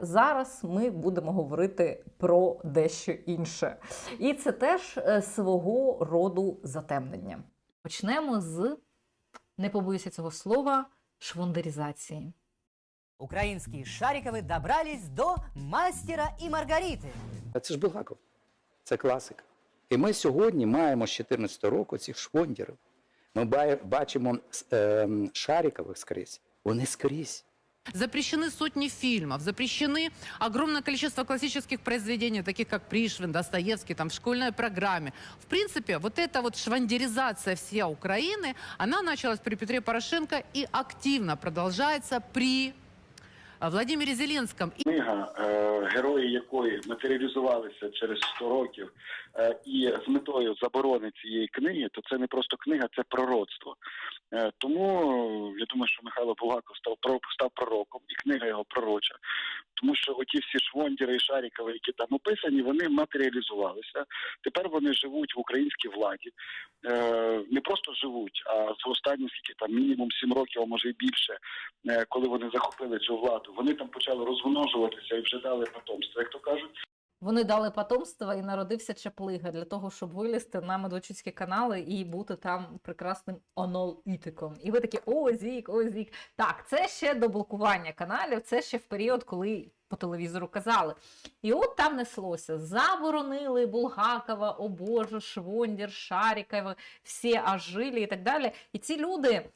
зараз ми будемо говорити про дещо інше. І це теж е, свого роду затемнення. Почнемо з, не побоюся цього слова, швондерізації. Украинские Шариковы добрались до мастера и Маргариты. А Це ж Булгаков. Це класика. І ми сьогодні маємо з 14 року цих швондерів. Ми бачимо е, Шарікових скрізь. Вони скрізь Запрещены сотни фильмов, запрещены огромное количество классических произведений, таких как Пришвин, Достоевский, там, в школьной программе. В принципе, вот эта вот швандеризация всей Украины, она началась при Петре Порошенко и активно продолжается при э, Владимире Зеленском. И книга, е, герої якої матеріалізувалися через 100 років, е, і з метою заборони цієї книги, то це не просто книга, це пророцтво. Е, Тому е, я думаю, що Михайло Булгаков став став пророком, і книга його пророча. Тому що оті всі швондіри і шарікови, які там описані, вони матеріалізувалися. Тепер вони живуть в українській владі. Е, Не просто живуть, а за останні скільки там мінімум сім років, а може і більше, коли вони захопили цю владу, вони там почали розмножуватися і вже дали потомство, як то кажуть. Вони дали потомство і народився Чаплига для того, щоб вилізти на медведчуцькі канали і бути там прекрасним аналітиком. І ви такі, о, зік, о, зік. Так, це ще до блокування каналів, це ще в період, коли по телевізору казали. І от там неслося. Заборонили Булгакова, о Боже, Швондір, Шарікова, всі ожилі і так далі. І ці люди,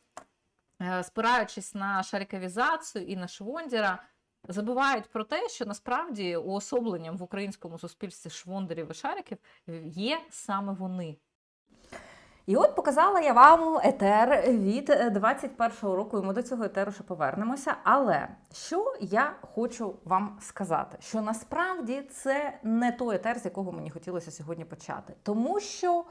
е, спираючись на шаріковізацію і на Швондіра, забувають про те, що насправді уособленням в українському суспільстві швондерів і шариків є саме вони. І от показала я вам етер від е, 21-го року, і ми до цього етеру ще повернемося. Але що я хочу вам сказати? Що насправді це не той етер, з якого мені хотілося сьогодні почати. Тому що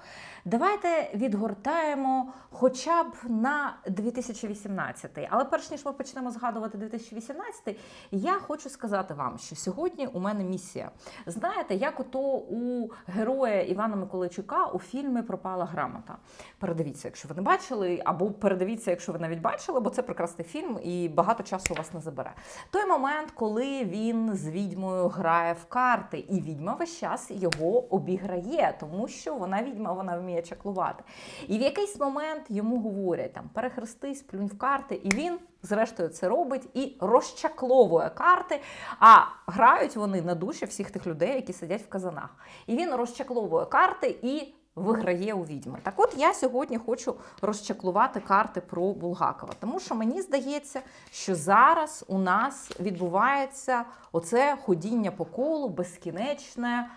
давайте відгортаємо хоча б на 2018. Але перш ніж ми почнемо згадувати 2018, я хочу сказати вам, що сьогодні у мене місія. Знаєте, як ото у героя Івана Миколайчука у фільмі Пропала грамота. Передивіться, якщо ви не бачили, або передивіться, якщо ви навіть бачили, бо це прекрасний фільм і багато часу вас не забере. Той момент, коли він з відьмою грає в карти, і відьма весь час його обіграє, тому що вона відьма, вона вміє чаклувати. І в якийсь момент йому говорять там перехрестись, плюнь в карти, і він. Зрештою, це робить і розчакловує карти. А грають вони на душі всіх тих людей, які сидять в казанах. І він розчакловує карти і виграє у відьми. Так от я сьогодні хочу розчаклувати карти про Булгакова, тому що мені здається, що зараз у нас відбувається оце ходіння по колу безкінечне.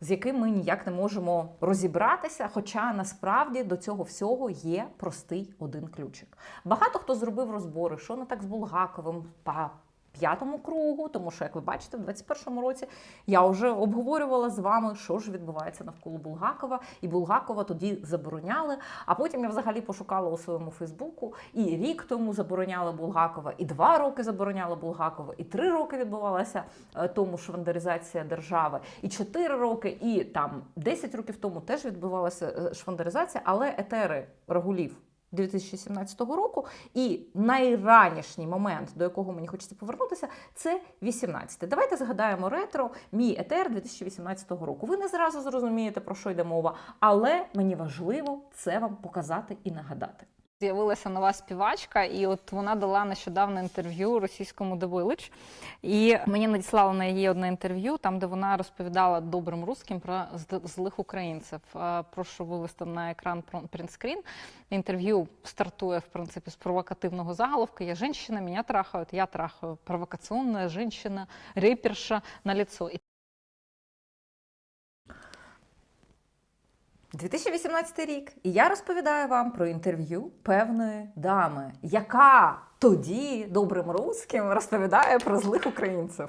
З яким ми ніяк не можемо розібратися, хоча насправді до цього всього є простий один ключик. Багато хто зробив розбори, що не так з Булгаковим п'ятому кругу, тому що, як ви бачите, в 21-му році я вже обговорювала з вами, що ж відбувається навколо Булгакова, і Булгакова тоді забороняли. А потім я взагалі пошукала у своєму Фейсбуку, і рік тому забороняли Булгакова, і два роки забороняли Булгакова, і три роки відбувалася е, тому швандеризація держави, і чотири роки, і там 10 років тому теж відбувалася е, швандеризація, але етери Рагулів 2017 року, і найранішній момент, до якого мені хочеться повернутися, це 18. Давайте згадаємо ретро, мій етер 2018 року. Ви не зразу зрозумієте, про що йде мова, але мені важливо це вам показати і нагадати. З'явилася нова співачка, і от вона дала нещодавно інтерв'ю російському Village. І мені надіслали на її одне інтерв'ю, там де вона розповідала добрим русським про злих українців. Прошу вивести на екран принтскрін. Інтерв'ю стартує в принципі з провокативного заголовка. Я женщина, меня трахают, я трахаю. Провокационная женщина, реперша на лицо. 2018 рік, і я розповідаю вам про інтерв'ю певної дами, яка тоді добрим русським розповідає про злих українців.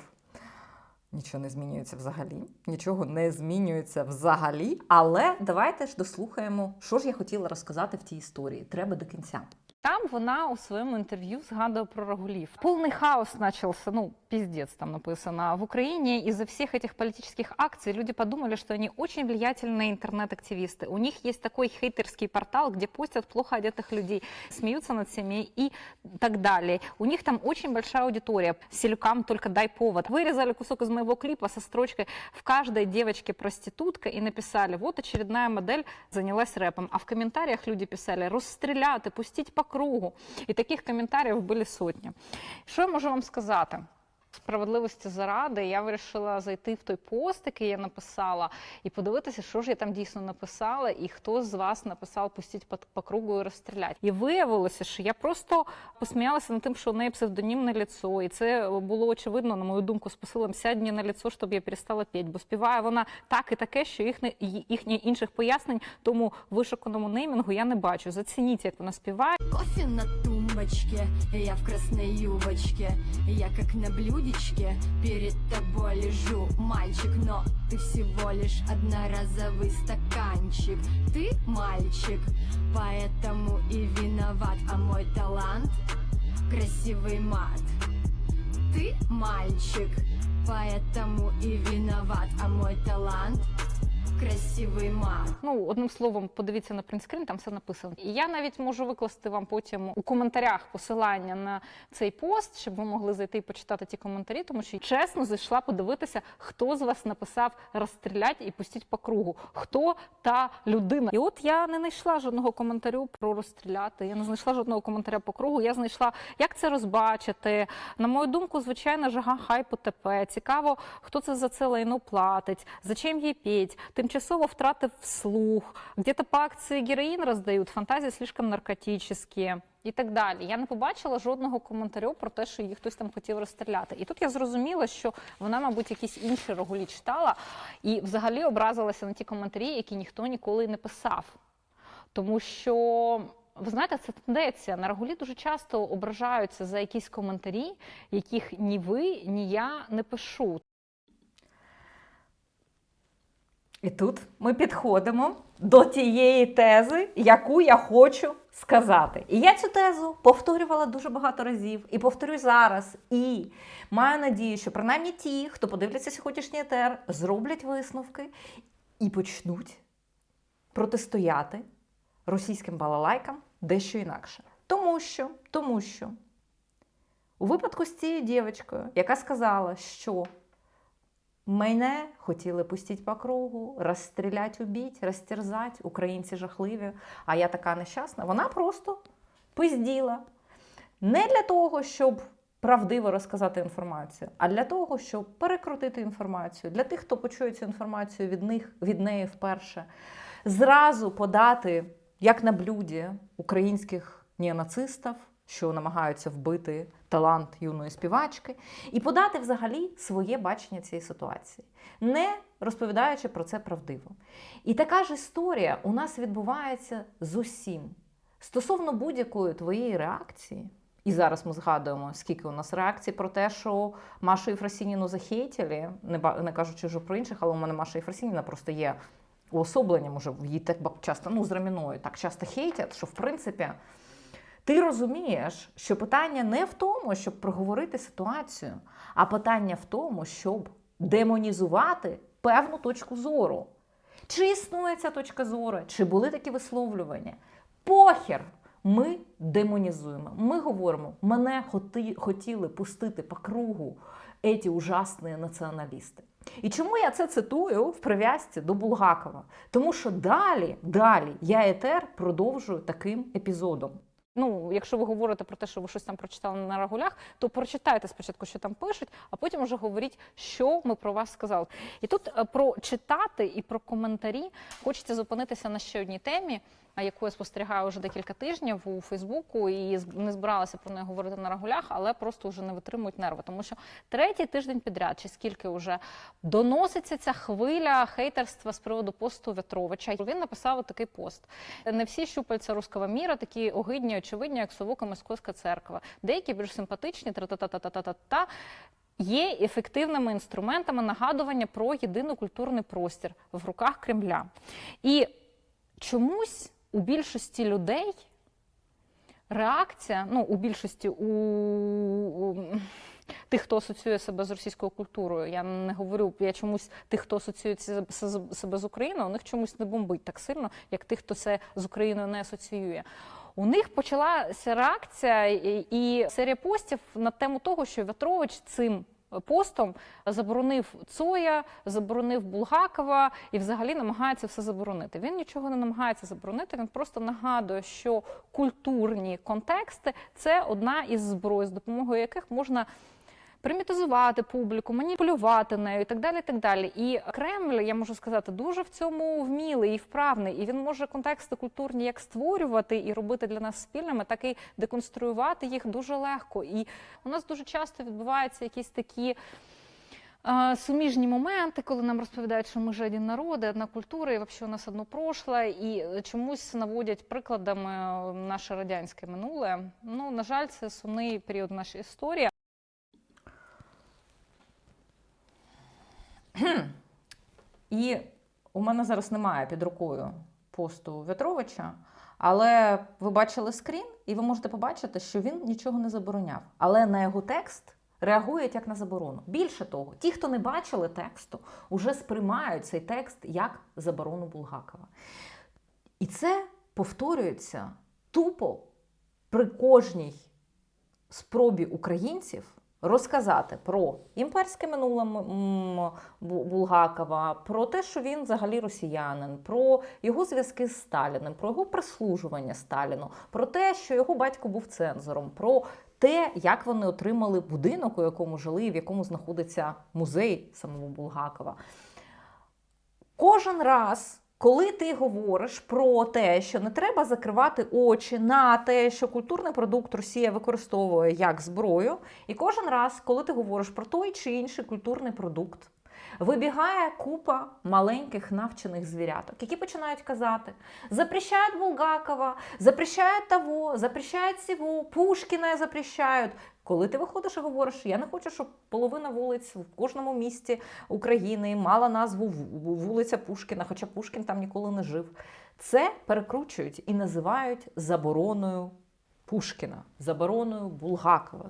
Нічого не змінюється взагалі, нічого не змінюється взагалі. Але давайте ж дослухаємо, що ж я хотіла розказати в тій історії. Треба до кінця. Там вона у своєму інтерв'ю згадує про Рагулів. Полный хаос начался, ну, пиздец там написано. В Украине из-за всех этих политических акций люди подумали, что они очень влиятельные интернет-активисты. У них есть такой хейтерский портал, где постят плохо одетых людей, смеются над всеми и так далее. У них там очень большая аудитория. Селюкам только дай повод. Вырезали кусок из моего клипа со строчкой «В каждой девочке проститутка» и написали «Вот очередная модель занялась рэпом». А в комментариях люди писали «Розстріляти, пустіть по кругу». І таких коментарів були сотні. Що я можу вам сказати? Справедливості заради я вирішила зайти в той пост, який я написала, і подивитися, що ж я там дійсно написала, і хто з вас написав пустіть по, по кругу і розстрілять. І виявилося, що я просто посміялася над тим, що у неї псевдонімне ліцо, і це було очевидно, на мою думку, з посилом сядь мені на ліцо, щоб я перестала петь, бо співає вона так і таке, що їхнє їхніх інших пояснень тому вишуканому неймінгу я не бачу. Зацініть, як вона співає. Кофе на тумбочке, я в красной юбочке Я как на блюдечке. Перед тобой лежу Мальчик, но ты всего лишь одноразовый стаканчик. Ты мальчик, поэтому и виноват А мой талант — красивый мат. Ты мальчик, поэтому и виноват А мой талант — красивый мат Ну, одним словом, подивіться на принтскрін, там все написано. І я навіть можу викласти вам потім у коментарях посилання на цей пост, щоб ви могли зайти і почитати ті коментарі, тому що чесно зайшла подивитися, хто з вас написав розстрілять і пустіть по кругу. Хто та людина? І от я не знайшла жодного коментарю про розстріляти. Я не знайшла жодного коментаря по кругу. Я знайшла, як це розбачити. На мою думку, звичайно, жага хайпу ТП. Цікаво, хто це за це лайно платить, зачем їй петь. Тимчасово втратив слух, где-то по акції героїн роздають, фантазії слишком наркотичні. І так далі. Я не побачила жодного коментарю про те, що її хтось там хотів розстріляти. І тут я зрозуміла, що вона, мабуть, якісь інші рогулі читала і взагалі образилася на ті коментарі, які ніхто ніколи не писав. Тому що, ви знаєте, це тенденція. На рагулі дуже часто ображаються за якісь коментарі, яких ні ви, ні я не пишу. І тут ми підходимо до тієї тези, яку я хочу сказати. І я цю тезу повторювала дуже багато разів і повторюю зараз. І маю надію, що принаймні ті, хто подивляться сьогоднішній етер, зроблять висновки і почнуть протистояти російським балалайкам дещо інакше. Тому що, тому що у випадку з цією дівчинкою, яка сказала, що Мене хотіли пустити по кругу, розстрілять, убіть, розтерзати, українці жахливі, а я така нещасна. Вона просто пизділа. Не для того, щоб правдиво розказати інформацію, а для того, щоб перекрутити інформацію. Для тих, хто почує цю інформацію від них, від неї вперше, зразу подати, як на блюді, українських неонацистів, що намагаються вбити талант юної співачки, і подати взагалі своє бачення цієї ситуації, не розповідаючи про це правдиво. І така ж історія у нас відбувається з усім. Стосовно будь-якої твоєї реакції, і зараз ми згадуємо, скільки у нас реакцій про те, що Машу Єфросініну захейтили, не, кажучи вже про інших, але у мене Маша Єфросініна просто є уособленням, уже її так часто, ну, з Раміною, так часто хейтять, що в принципі. Ти розумієш, що питання не в тому, щоб проговорити ситуацію, а питання в тому, щоб демонізувати певну точку зору. Чи існує ця точка зору, чи були такі висловлювання? Похер! Ми демонізуємо. Ми говоримо, мене хотіли пустити по кругу еті ужасні націоналісти. І чому я це цитую в прив'язці до Булгакова? Тому що далі, далі я етер продовжую таким епізодом. Ну, якщо ви говорите про те, що ви щось там прочитали на рагулях, то прочитайте спочатку, що там пишуть, а потім вже говоріть, що ми про вас сказали. І тут е, про читати і про коментарі хочеться зупинитися на ще одній темі, яку я спостерігаю вже декілька тижнів у Фейсбуку, і не збиралася про неї говорити на рагулях, але просто вже не витримують нерви. Тому що третій тиждень підряд, чи скільки вже доноситься ця хвиля хейтерства з приводу посту Вятровича. Він написав такий пост: не всі щупальця руского міра такі огидні, очевидні, як совока Московська церква. Деякі більш симпатичні, тра-та-та-та-та-та-та. Є ефективними інструментами нагадування про єдиний культурний простір в руках Кремля. І чомусь у більшості людей реакція, ну, у більшості у, у тих, хто асоціює себе з російською культурою. Я не говорю, я чомусь тих, хто асоціює себе з Україною, у них чомусь не бомбить так сильно, як тих, хто це з Україною не асоціює. У них почалася реакція і серія постів на тему того, що В'ятрович цим постом заборонив Цоя, заборонив Булгакова і взагалі намагається все заборонити. Він нічого не намагається заборонити, він просто нагадує, що культурні контексти це одна із зброй, з допомогою яких можна примітизувати публіку, маніпулювати нею і так далі. І так далі. І Кремль, я можу сказати, дуже в цьому вмілий і вправний. І він може контексти культурні як створювати і робити для нас спільними, так і деконструювати їх дуже легко. І у нас дуже часто відбуваються якісь такі. е, Суміжні моменти, коли нам розповідають, що ми ж один народи, одна культура, і взагалі у нас одно прошле, і чомусь наводять прикладами наше радянське минуле. Ну, на жаль, це сумний період нашої історії. І у мене зараз немає під рукою посту В'ятровича, але ви бачили скрін, і ви можете побачити, що він нічого не забороняв. Але на його текст реагують як на заборону. Більше того, ті, хто не бачили тексту, уже сприймають цей текст як заборону Булгакова. І це повторюється тупо при кожній спробі українців розказати про імперське минуле Булгакова, про те, що він взагалі росіянин, про його зв'язки з Сталіним, про його прислужування Сталіну, про те, що його батько був цензором, про те, як вони отримали будинок, у якому жили, і в якому знаходиться музей самого Булгакова. Кожен раз, коли ти говориш про те, що не треба закривати очі на те, що культурний продукт Росія використовує як зброю, і кожен раз, коли ти говориш про той чи інший культурний продукт, вибігає купа маленьких навчених звіряток, які починають казати: запрещають Булгакова, запрещають того, запрещають сього, Пушкіна запрещають. Коли ти виходиш і говориш, я не хочу, щоб половина вулиць в кожному місті України мала назву вулиця Пушкіна, хоча Пушкін там ніколи не жив. Це перекручують і називають забороною Пушкіна, забороною Булгакова,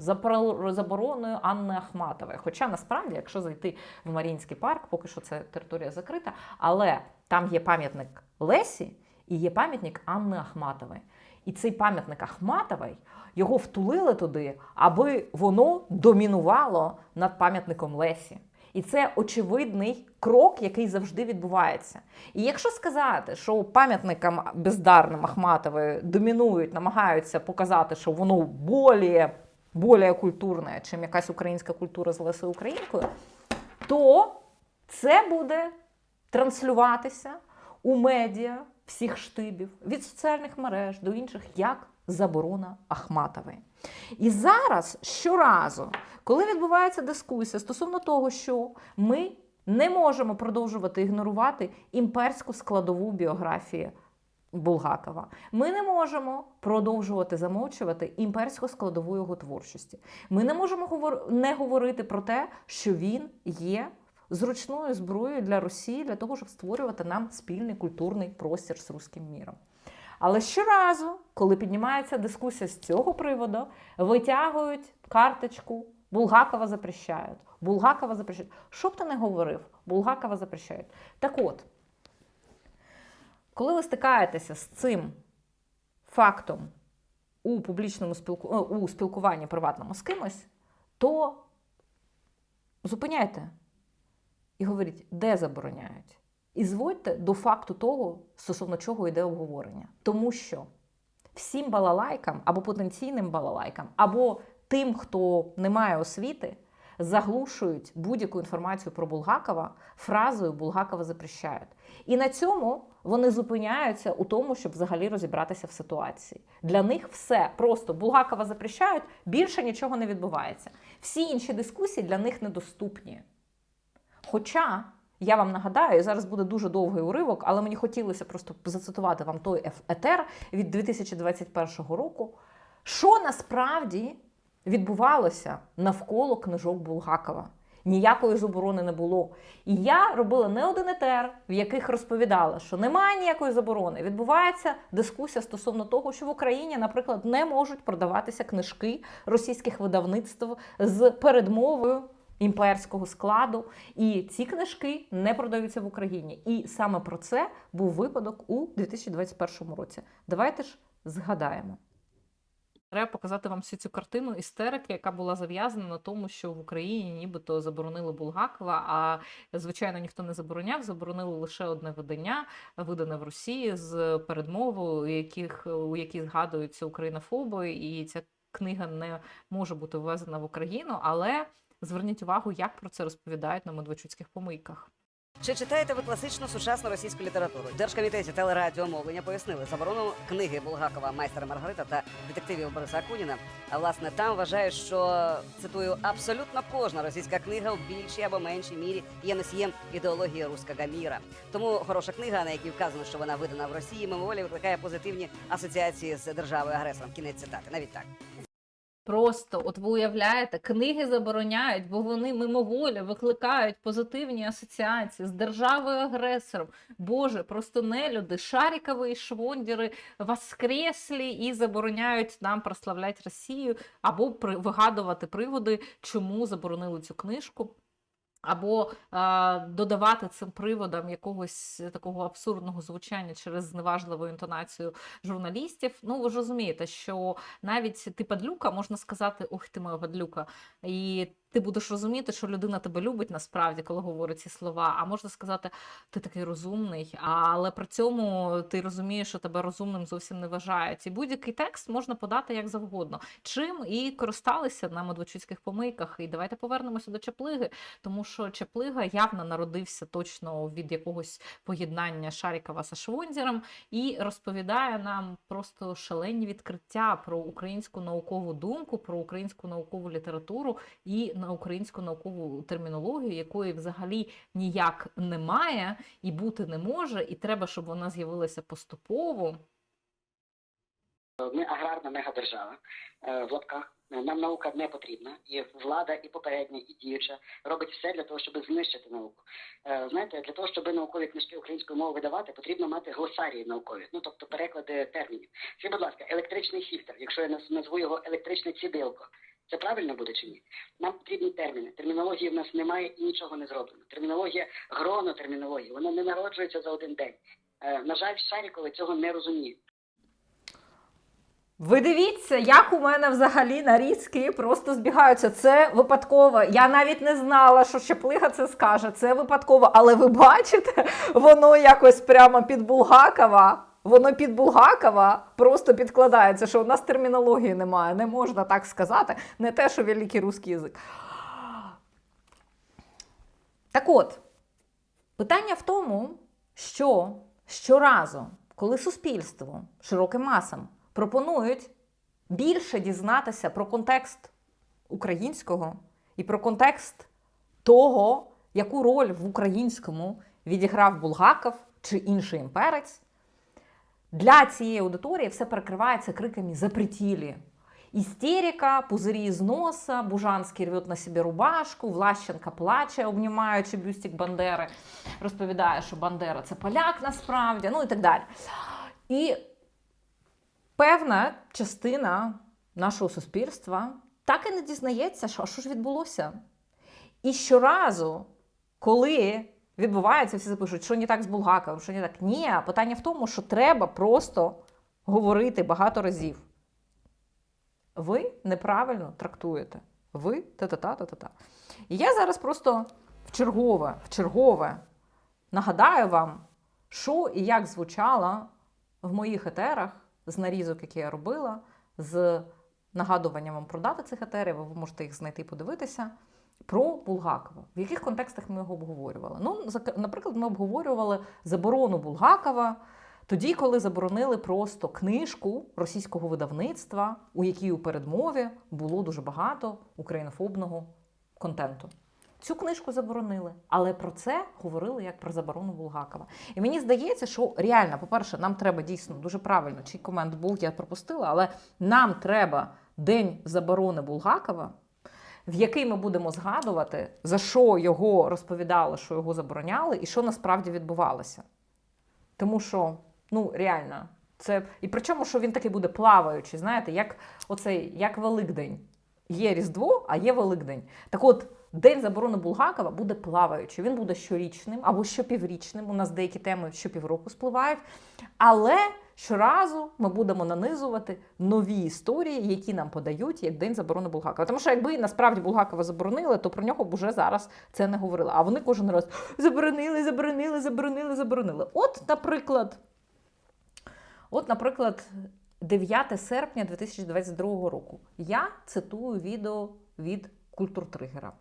забороною Анни Ахматової. Хоча насправді, якщо зайти в Маріїнський парк, поки що це територія закрита, але там є пам'ятник Лесі і є пам'ятник Анни Ахматової. І цей пам'ятник Ахматової його втулили туди, аби воно домінувало над пам'ятником Лесі. І це очевидний крок, який завжди відбувається. І якщо сказати, що пам'ятникам бездарним Ахматової домінують, намагаються показати, що воно более, более культурне, чим якась українська культура з Лесою Українкою, то це буде транслюватися у медіа всіх штибів, від соціальних мереж до інших, як заборона Ахматової. І зараз щоразу, коли відбувається дискусія стосовно того, що ми не можемо продовжувати ігнорувати імперську складову біографії Булгакова, ми не можемо продовжувати замовчувати імперську складову його творчості. Ми не можемо не говорити про те, що він є зручною зброєю для Росії для того, щоб створювати нам спільний культурний простір з руським міром. Але щоразу, коли піднімається дискусія з цього приводу, витягують карточку Булгакова запрещають. Булгакова запрещають. Що б ти не говорив, Булгакова запрещають. Так от, коли ви стикаєтеся з цим фактом у публічному спілку... е, у спілкуванні приватному з кимось, то зупиняйте і говоріть, де забороняють. І зводьте до факту того, стосовно чого йде обговорення. Тому що всім балалайкам або потенційним балалайкам, або тим, хто не має освіти, заглушують будь-яку інформацію про Булгакова фразою Булгакова запрещають. І на цьому вони зупиняються у тому, щоб взагалі розібратися в ситуації. Для них все просто Булгакова запрещають, більше нічого не відбувається. Всі інші дискусії для них недоступні. Хоча я вам нагадаю, зараз буде дуже довгий уривок, але мені хотілося просто зацитувати вам той етер від 2021 року. Що насправді відбувалося навколо книжок Булгакова? ніякої заборони не було. І я робила не один етер, в яких розповідала, що немає ніякої заборони. Відбувається дискусія стосовно того, що в Україні, наприклад, не можуть продаватися книжки російських видавництв з передмовою імперського складу. І ці книжки не продаються в Україні. І саме про це був випадок у 2021 році. Давайте ж згадаємо. Треба показати вам всю цю картину істерики, яка була зав'язана на тому, що в Україні нібито заборонили Булгакова. А звичайно, ніхто не забороняв. Заборонили лише одне видання, видане в Росії з передмовою, у яких у якій згадуються українофоби, і ця книга не може бути ввезена в Україну. Але зверніть увагу, як про це розповідають на медведчуцьких помийках. Чи читаєте ви класичну сучасну російську літературу? Держкомітеті телерадіомовлення пояснили заборону книги Булгакова Майстер і Маргарита та детективів Бориса Акуніна. А власне там вважають, що цитую абсолютно кожна російська книга в більшій або меншій мірі є носієм ідеології руського міра. Тому хороша книга, на якій вказано, що вона видана в Росії, мимоволі викликає позитивні асоціації з державою агресором. Кінець цитати. Навіть так. Просто, от ви уявляєте, книги забороняють, бо вони мимоволі викликають позитивні асоціації з державою агресором. Боже, просто нелюди, шарікові швондіри воскреслі і забороняють нам прославляти Росію або вигадувати приводи, чому заборонили цю книжку. Або е, додавати цим приводам якогось такого абсурдного звучання через зневажливу інтонацію журналістів. Ну ви ж розумієте, що навіть ти падлюка, можна сказати, ох ти моя падлюка, і ти будеш розуміти, що людина тебе любить насправді, коли говорить ці слова. А можна сказати, ти такий розумний, але при цьому ти розумієш, що тебе розумним зовсім не вважають. І будь-який текст можна подати як завгодно. Чим і користалися на медведчуцьких помийках. І давайте повернемося до Чаплиги, тому що Чаплига явно народився точно від якогось поєднання Шарікова з Швондіром і розповідає нам просто шалені відкриття про українську наукову думку, про українську наукову літературу і на українську наукову термінологію, якої взагалі ніяк немає і бути не може, і треба, щоб вона з'явилася поступово. Ми аграрна мегадержава е, в лапках. Нам наука не потрібна, і влада, і попередня, і діюча робить все для того, щоб знищити науку. Е, Знаєте, для того, щоб наукові книжки українською мовою видавати, потрібно мати глосарії наукові, ну тобто переклади термінів. Скажіть, будь ласка, електричний фільтр, якщо я наз- назву його електричне цідилко, це правильно буде чи ні? Нам потрібні терміни. Термінології в нас немає і нічого не зроблено. Термінологія, гронотермінологія, вона не народжується за один день. Е, На жаль, Шарікови цього не розуміють. Ви дивіться, як у мене взагалі нарізки просто збігаються. Це випадково. Я навіть не знала, що Чаплига це скаже. Це випадково. Але ви бачите, воно якось прямо під Булгакова. Воно під Булгакова просто підкладається, що у нас термінології немає. Не можна так сказати. Не те, що великий русський язик. Так от, питання в тому, що щоразу, коли суспільство широким масам пропонують більше дізнатися про контекст українського і про контекст того, яку роль в українському відіграв Булгаков чи інший імперець, для цієї аудиторії все перекривається криками «запретілі». Істерика, пузирі з носа, Бужанський рвет на себе рубашку, Влащенка плаче, обнімаючи бюстик Бандери, розповідає, що Бандера це поляк насправді, ну і так далі. І певна частина нашого суспільства так і не дізнається, що, що ж відбулося. І щоразу, коли відбувається, всі запишуть, що не так з Булгаковим, що не так. Ні, питання в тому, що треба просто говорити багато разів. Ви неправильно трактуєте. Ви та-та-та, та-та-та. І я зараз просто в чергове, в чергове нагадаю вам, що і як звучало в моїх етерах з нарізок, які я робила, з нагадуванням вам про дати цих етерів, ви можете їх знайти і подивитися. Про Булгакова. В яких контекстах ми його обговорювали? Ну, наприклад, ми обговорювали заборону Булгакова тоді, коли заборонили просто книжку російського видавництва, у якій у передмові було дуже багато українофобного контенту. Цю книжку заборонили, але про це говорили як про заборону Булгакова. І мені здається, що реально, по-перше, нам треба дійсно дуже правильно, чий комент був, я пропустила, але нам треба День заборони Булгакова в який ми будемо згадувати, за що його розповідали, що його забороняли, і що насправді відбувалося. Тому що, ну, реально, це. І причому, що він такий буде плаваючий, знаєте, як оцей, як Великдень. Є Різдво, а є Великдень. Так от, День заборони Булгакова буде плаваючий. Він буде щорічним або щопіврічним. У нас деякі теми щопівроку спливають. Але щоразу ми будемо нанизувати нові історії, які нам подають як День заборони Булгакова. Тому що якби насправді Булгакова заборонили, то про нього б уже зараз це не говорили. А вони кожен раз заборонили, заборонили, заборонили, заборонили. От, наприклад, от, наприклад, 9 серпня 2022 року. Я цитую відео від Культуртригера.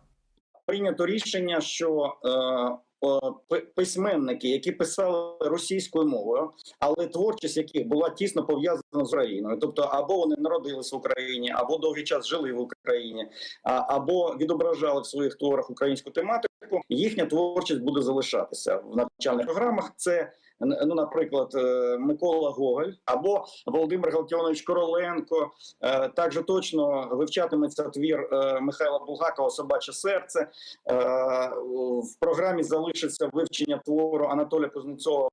Прийнято рішення, що е, письменники, які писали російською мовою, але творчість яких була тісно пов'язана з Україною, тобто або вони народились в Україні, або довгий час жили в Україні, або відображали в своїх творах українську тематику, їхня творчість буде залишатися в навчальних програмах. Це ну, наприклад, е, Микола Гоголь або Володимир Галтіонович Короленко. Е, Також точно вивчатиметься твір е, Михайла Булгакова Собаче серце. В програмі залишиться вивчення твору Анатолія Кузнецова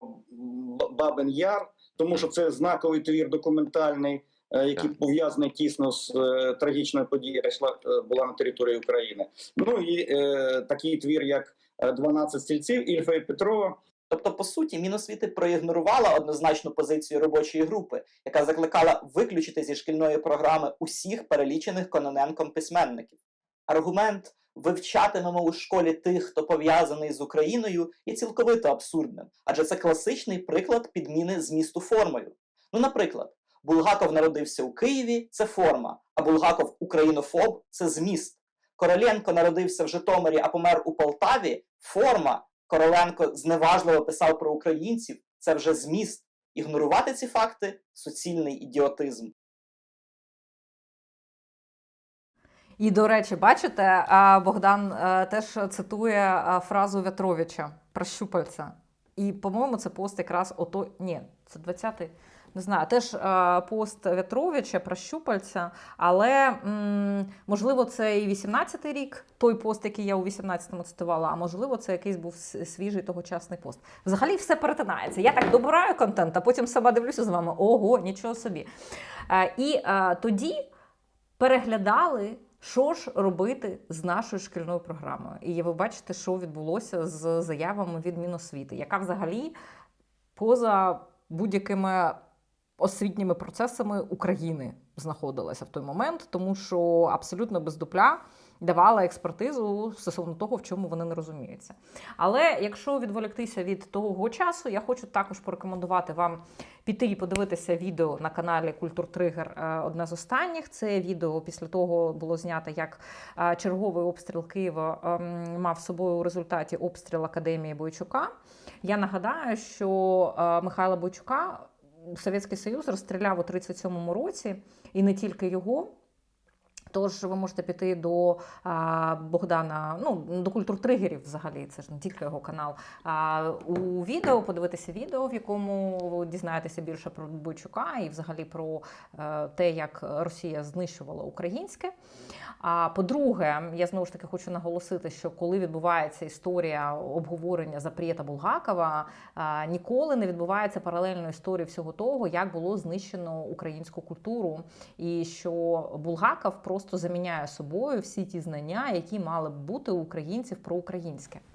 Бабин Яр, тому що це знаковий твір документальний, який пов'язаний тісно з е, трагічною подією, яка йшла, е, була на території України. Ну і е, такий твір, як е, «12 стільців Ільфа і Петрова. Тобто, по суті, Міносвіти проігнорувала однозначну позицію робочої групи, яка закликала виключити зі шкільної програми усіх перелічених Кононенком письменників. Аргумент вивчатимемо у школі тих, хто пов'язаний з Україною, є цілковито абсурдним, адже це класичний приклад підміни змісту формою. Ну, наприклад, Булгаков народився у Києві це форма, а Булгаков українофоб це зміст. Короленко народився в Житомирі, а помер у Полтаві форма. Короленко зневажливо писав про українців, це вже зміст. Ігнорувати ці факти суцільний ідіотизм. І, до речі, бачите, Богдан е, теж цитує фразу Вятровича про щупальця. І, по-моєму, це пост якраз ото. Ні, це 20-й. Не знаю, теж е, пост Вятровича про щупальця, але можливо це і 18-й рік, той пост, який я у 18-му цитувала, а можливо, це якийсь був свіжий тогочасний пост. Взагалі все перетинається. Я так добираю контент, а потім сама дивлюся з вами. Ого, нічого собі. Е, і е, тоді переглядали, що ж робити з нашою шкільною програмою. І ви бачите, що відбулося з заявами від Міносвіти, яка взагалі поза будь-якими освітніми процесами України знаходилася в той момент, тому що абсолютно без дупля давала експертизу стосовно того, в чому вони не розуміються. Але якщо відволіктися від того часу, я хочу також порекомендувати вам піти і подивитися відео на каналі Культур Тригер е, одне з останніх. Це відео після того було знято, як е, черговий обстріл Києва ем, мав собою у результаті обстріл Академії Бойчука. Я нагадаю, що е, Михайла Бойчука Совєтський Союз розстріляв у 37-му році, і не тільки його. Тож ви можете піти до а, Богдана, ну до культуртригерів взагалі, це ж не тільки його канал. А у відео подивитися відео, в якому ви дізнаєтеся більше про Бойчука і взагалі про е, те, як Росія знищувала українське. А по-друге, я знову ж таки хочу наголосити, що коли відбувається історія обговорення запрета Булгакова, а, ніколи не відбувається паралельної історії всього того, як було знищено українську культуру, і що Булгаков просто заміняє собою всі ті знання, які мали б бути у українців про українське.